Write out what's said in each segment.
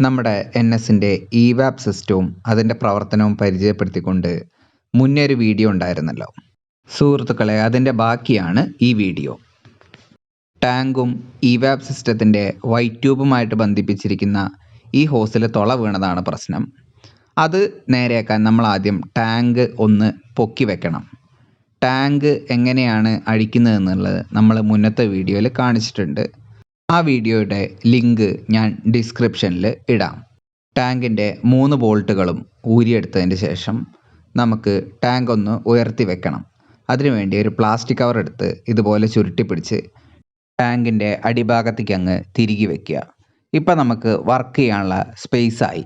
നമ്മുടെ എൻ എസിന്റെ ഇ വാപ്പ് സിസ്റ്റവും അതിന്റെ പ്രവർത്തനവും പരിചയപ്പെടുത്തിക്കൊണ്ട് മുന്നേ ഒരു വീഡിയോ ഉണ്ടായിരുന്നല്ലോ. സുഹൃത്തുക്കളെ അതിന്റെ ബാക്കിയാണ് ഈ വീഡിയോ. ടാങ്കും ഇ വാപ്പ് സിസ്റ്റത്തിന്റെ വൈറ്റ് ട്യൂബുമായിട്ട് ബന്ധിപ്പിച്ചിരിക്കുന്ന ഈ ഹോസിൽ തുള വീണതാണ് പ്രശ്നം. അത് നേരെയാക്കാൻ നമ്മൾ ആദ്യം ടാങ്ക് ഒന്ന് പൊക്കി വെക്കണം. ടാങ്ക് എങ്ങനെയാണ് അഴിക്കുന്നതെന്നുള്ളത് നമ്മൾ മുന്നത്തെ വീഡിയോയിൽ കാണിച്ചിട്ടുണ്ട്. ആ വീഡിയോയുടെ ലിങ്ക് ഞാൻ ഡിസ്ക്രിപ്ഷനിൽ ഇടാം. ടാങ്കിന്റെ മൂന്ന് ബോൾട്ടുകളും ഊരിയെടുത്തതിന് ശേഷം നമുക്ക് ടാങ്ക് ഒന്ന് ഉയർത്തി വെക്കണം. അതിനുവേണ്ടി ഒരു പ്ലാസ്റ്റിക് കവർ എടുത്ത് ഇതുപോലെ ചുരുട്ടി പിടിച്ച് ടാങ്കിന്റെ അടിഭാഗത്തേക്ക് അങ്ങ് തിരികെ വെക്കുക. ഇപ്പം നമുക്ക് വർക്ക് ചെയ്യാനുള്ള സ്പേസ് ആയി.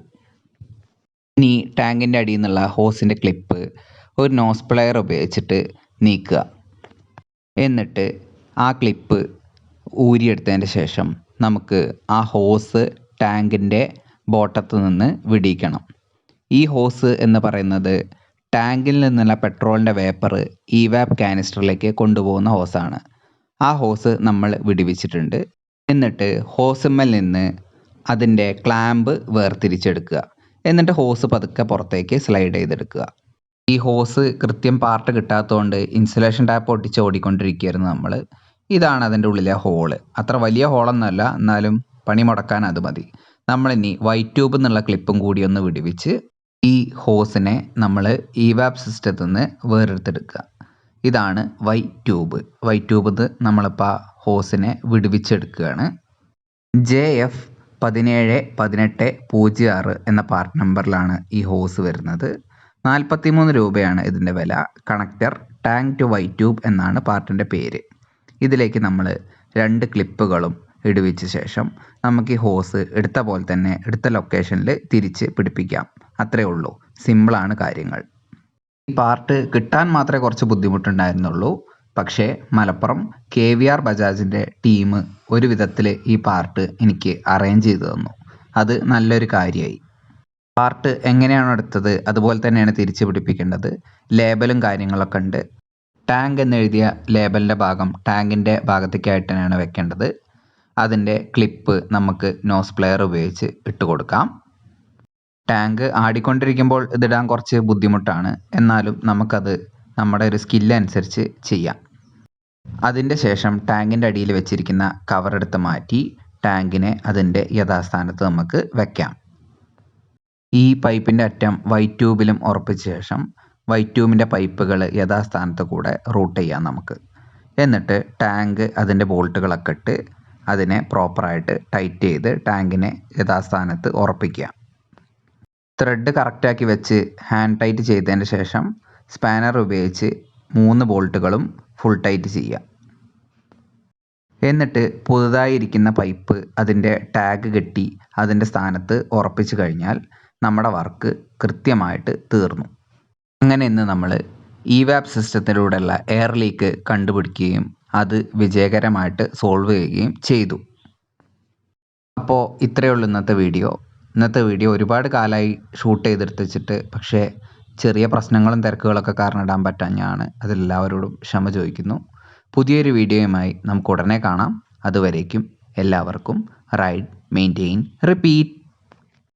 ഇനി ടാങ്കിന്റെ അടിയിൽ നിന്നുള്ള ഹോസിന്റെ ക്ലിപ്പ് ഒരു നോസ് പ്ലെയർ ഉപയോഗിച്ചിട്ട് നീക്കുക. എന്നിട്ട് ആ ക്ലിപ്പ് ഊരിയെടുത്തതിന് ശേഷം നമുക്ക് ആ ഹോസ് ടാങ്കിന്റെ ബോട്ടത്ത് നിന്ന് വിടിയിക്കണം. ഈ ഹോസ് എന്ന് പറയുന്നത് ടാങ്കിൽ നിന്നുള്ള പെട്രോളിന്റെ വേപ്പർ ഈ വാപ്പ് കാനിസ്റ്ററിലേക്ക് കൊണ്ടുപോകുന്ന ഹോസാണ്. ആ ഹോസ് നമ്മൾ വിടിവിച്ചിട്ടുണ്ട്. എന്നിട്ട് ഹോസുമ്മൽ നിന്ന് അതിന്റെ ക്ലാമ്പ് വേർതിരിച്ചെടുക്കുക. എന്നിട്ട് ഹോസ് പതുക്കെ പുറത്തേക്ക് സ്ലൈഡ് ചെയ്തെടുക്കുക. ഈ ഹോസ് കൃത്യം പാർട്ട് കിട്ടാത്തതുകൊണ്ട് ഇൻസുലേഷൻ ടാപ്പ് ഒട്ടിച്ച് ഓടിക്കൊണ്ടിരിക്കുകയായിരുന്നു നമ്മൾ. ഇതാണ് അതിന്റെ ഉള്ളിലെ ഹോൾ അത്ര വലിയ ഹോളൊന്നുമല്ല എന്നാലും പണി മുടക്കാൻ അത് മതി. നമ്മളിനി വൈറ്റ് ട്യൂബ് എന്നുള്ള ക്ലിപ്പും കൂടി ഒന്ന് വിടിവിച്ച് ഈ ഹോസിനെ നമ്മൾ ഇ വാപ് സിസ്റ്റത്തിൽ നിന്ന് വേറെടുത്തെടുക്കുക. ഇതാണ് വൈറ്റ് ട്യൂബ് വൈറ്റ് ട്യൂബിൽ നിന്ന് നമ്മളിപ്പോൾ ഹോസിനെ വിടുവിച്ചെടുക്കുകയാണ്. ജെ എഫ് പതിനേഴ് പതിനെട്ട് പൂജ്യം ആറ് എന്ന പാർട്ട് നമ്പറിലാണ് ഈ ഹോസ് വരുന്നത്. നാൽപ്പത്തി മൂന്ന് രൂപയാണ് ഇതിന്റെ വില. Connector tank to white tube എന്നാണ് പാർട്ടിന്റെ പേര്. ഇതിലേക്ക് നമ്മൾ രണ്ട് ക്ലിപ്പുകളും ഇടുവിച്ച ശേഷം നമുക്ക് ഈ ഹോസ് എടുത്ത പോലെ തന്നെ എടുത്ത ലൊക്കേഷനിൽ തിരിച്ച് പിടിപ്പിക്കാം. അത്രേ ഉള്ളൂ. സിമ്പിളാണ് കാര്യങ്ങൾ. ഈ പാർട്ട് കിട്ടാൻ മാത്രമേ കുറച്ച് ബുദ്ധിമുട്ടുണ്ടായിരുന്നുള്ളൂ. പക്ഷേ മലപ്പുറം കെ വി ആർ ബജാജിന്റെ ടീം ഒരു വിധത്തിൽ ഈ പാർട്ട് എനിക്ക് അറേഞ്ച് ചെയ്തു തന്നു. അത് നല്ലൊരു കാര്യമായി പാർട്ട് എങ്ങനെയാണോ എടുത്തത് അതുപോലെ തന്നെയാണ് തിരിച്ച് പിടിപ്പിക്കേണ്ടത്. ലേബലും കാര്യങ്ങളൊക്കെ ഉണ്ട്. ടാങ്ക് എന്നെഴുതിയ ലേബലിന്റെ ഭാഗം ടാങ്കിന്റെ ഭാഗത്തേക്കായിട്ട് തന്നെയാണ് വെക്കേണ്ടത്. അതിന്റെ ക്ലിപ്പ് നമുക്ക് നോസ് പ്ലെയർ ഉപയോഗിച്ച് ഇട്ട് കൊടുക്കാം. ടാങ്ക് ആടിക്കൊണ്ടിരിക്കുമ്പോൾ ഇതിടാൻ കുറച്ച് ബുദ്ധിമുട്ടാണ്. എന്നാലും നമുക്കത് നമ്മുടെ ഒരു സ്കില്ല് അനുസരിച്ച് ചെയ്യാം. അതിന്റെ ശേഷം ടാങ്കിന്റെ അടിയിൽ വെച്ചിരിക്കുന്ന കവർ എടുത്ത് മാറ്റി ടാങ്കിനെ അതിന്റെ യഥാസ്ഥാനത്ത് നമുക്ക് വെക്കാം. ഈ പൈപ്പിന്റെ അറ്റം വൈറ്റ് ട്യൂബിലും ഉറപ്പിച്ച ശേഷം വൈറ്റ് ട്യൂബിന്റെ പൈപ്പുകൾ യഥാസ്ഥാനത്ത് കൂടെ റൂട്ട് ചെയ്യാം നമുക്ക്. എന്നിട്ട് ടാങ്ക് അതിന്റെ ബോൾട്ടുകളൊക്കെ ഇട്ട് അതിനെ പ്രോപ്പറായിട്ട് ടൈറ്റ് ചെയ്ത് ടാങ്കിനെ യഥാസ്ഥാനത്ത് ഉറപ്പിക്കുക. ത്രെഡ് കറക്റ്റാക്കി വെച്ച് ഹാൻഡ് ടൈറ്റ് ചെയ്തതിന് ശേഷം സ്പാനർ ഉപയോഗിച്ച് മൂന്ന് ബോൾട്ടുകളും ഫുൾ ടൈറ്റ് ചെയ്യുക. എന്നിട്ട് പുതുതായിരിക്കുന്ന പൈപ്പ് അതിന്റെ ടാഗ് കെട്ടി അതിന്റെ സ്ഥാനത്ത് ഉറപ്പിച്ചു കഴിഞ്ഞാൽ നമ്മുടെ വർക്ക് കൃത്യമായിട്ട് തീർന്നു. അങ്ങനെ ഇന്ന് നമ്മൾ ഇ വാപ്പ് സിസ്റ്റത്തിലൂടെയുള്ള എയർ ലീക്ക് കണ്ടുപിടിക്കുകയും അത് വിജയകരമായിട്ട് സോൾവ് ചെയ്യുകയും ചെയ്തു. അപ്പോൾ ഇത്രയേ ഉള്ളൂ ഇന്നത്തെ വീഡിയോ. ഇന്നത്തെ വീഡിയോ ഒരുപാട് കാലമായി ഷൂട്ട് ചെയ്തെടുത്ത് വെച്ചിട്ട് പക്ഷേ ചെറിയ പ്രശ്നങ്ങളും തിരക്കുകളൊക്കെ കാരണം ഇടാൻ പറ്റാഞ്ഞാണ് അതെല്ലാവരോടും ക്ഷമ ചോദിക്കുന്നു. പുതിയൊരു വീഡിയോയുമായി നമുക്ക് ഉടനെ കാണാം. അതുവരേക്കും എല്ലാവർക്കും റൈഡ് മെയിന്റെയിൻ റിപ്പീറ്റ്